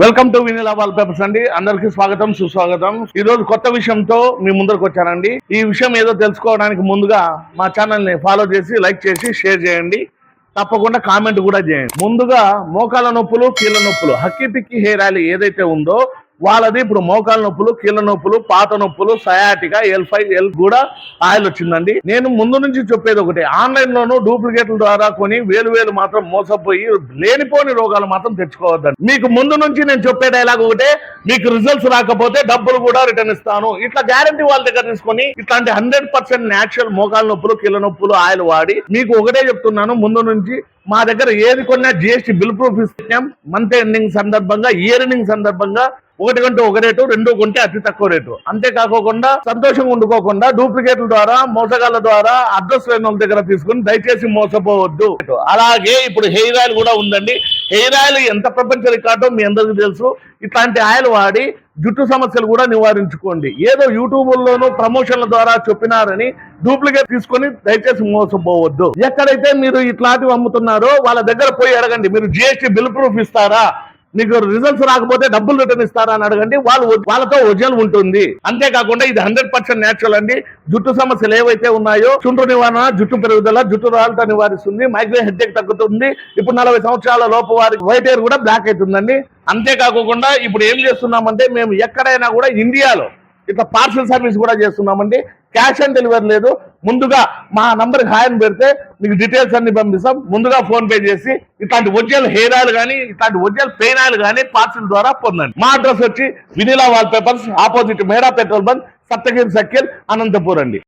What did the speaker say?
Welcome to Vinila wall papers అండి. అందరికీ స్వాగతం సుస్వాగతం. ఈ రోజు కొత్త విషయంతో మీ ముందరకు వచ్చానండి. ఈ విషయం ఏదో తెలుసుకోవడానికి ముందుగా మా ఛానల్ని ఫాలో చేసి లైక్ చేసి షేర్ చేయండి. తప్పకుండా కామెంట్ కూడా చేయండి. ముందుగా మోకాల నొప్పులు కీళ్ళ నొప్పులు హక్కి పిక్కి హెయిర్ ఆయిల్ ఏదైతే ఉందో వాళ్ళది ఇప్పుడు మోకాల నొప్పులు కీళ్ళ నొప్పులు పాత నొప్పులు సయాటిగా ఎల్ ఫైవ్ ఎల్ కూడా ఆయిల్ వచ్చిందండి. నేను ముందు నుంచి చెప్పేది ఒకటి ఆన్లైన్ లోను డూప్లికేట్ల ద్వారా కొని వేలు వేలు మాత్రం మోసపోయి లేనిపోని రోగాలు మాత్రం తెచ్చుకోవద్దండి. మీకు ముందు నుంచి నేను చెప్పే డైలాగ్ ఒకటే మీకు రిజల్ట్స్ రాకపోతే డబ్బులు కూడా రిటర్న్ ఇస్తాను. ఇట్లా గ్యారంటీ వాళ్ళ దగ్గర తీసుకొని ఇట్లాంటి హండ్రెడ్ పర్సెంట్ న్యాచురల్ మోకాల నొప్పులు కీళ్ళ నొప్పులు ఆయిల్ వాడి మీకు ఒకటే చెప్తున్నాను ముందు నుంచి మా దగ్గర ఏది కొన్నా జిఎస్టీ బిల్ ప్రూఫ్ ఇస్తాం మంత్ ఎండింగ్ సందర్భంగా ఇయర్ ఎండింగ్ సందర్భంగా ఒకటి కంటే ఒక రేటు రెండు కొంటే అతి తక్కువ రేటు. అంతేకాకుండా సంతోషంగా ఉండుకోకుండా డూప్లికేట్ల ద్వారా మోసగాళ్ళ ద్వారా అడ్రస్ లేని వాళ్ళ దగ్గర తీసుకుని దయచేసి మోసపోవద్దు. అలాగే ఇప్పుడు హెయిర్ ఆయిల్ కూడా ఉందండి. హెయిర్ ఆయిల్ ఎంత ప్రపంచ రికార్డో మీ అందరికీ తెలుసు. ఇట్లాంటి ఆయిల్ వాడి జుట్టు సమస్యలు కూడా నివారించుకోండి. ఏదో యూట్యూబ్లోనూ ప్రమోషన్ల ద్వారా చెప్పినారని డూప్లికేట్ తీసుకొని దయచేసి మోసపోవద్దు. ఎక్కడైతే మీరు ఇట్లాంటివి అమ్ముతున్నారో వాళ్ళ దగ్గర పోయి అడగండి. మీరు జిఎస్టీ బిల్ ప్రూఫ్ ఇస్తారా? మీకు రిజల్ట్స్ రాకపోతే డబ్బులు రిటర్న్ ఇస్తారా అని అడగండి. వాళ్ళు వాళ్ళతో ఒరిజినల్ ఉంటుంది. అంతేకాకుండా ఇది హండ్రెడ్ పర్సెంట్ నేచురల్ అండి. జుట్టు సమస్యలు ఏవైతే ఉన్నాయో చుండ్రు నివారణ జుట్టు పెరుగుదల జుట్టు రాలత నివారిస్తుంది మైగ్రేన్ హెడ్ఏక్ తగ్గుతుంది. ఇప్పుడు నలభై సంవత్సరాల లోపు వారికి వైట్ హెయిర్ కూడా బ్లాక్ అవుతుందండి. అంతేకాకుండా ఇప్పుడు ఏం చేస్తున్నామంటే మేము ఎక్కడైనా కూడా ఇండియాలో ఇట్లా పార్సల్ సర్వీస్ కూడా చేస్తున్నామండి. క్యాష్ ఆన్ డెలివరీ లేదు. ముందుగా మా నంబర్ హాయ్ పెడితే మీకు డీటెయిల్స్ అన్ని పంపిస్తాం. ముందుగా ఫోన్ పే చేసి ఇట్లాంటి ఒరిజినల్ హెయిర్ ఆయిల్ కానీ ఇట్లాంటి ఒరిజినల్ పెయిన్ ఆయిల్ కానీ పార్సల్ ద్వారా పొందండి. మా అడ్రస్ వచ్చి వినిలా వాల్ పేపర్స్ ఆపోజిట్ మేడా petrol bunk Saptagiri circle Anantapur అండి.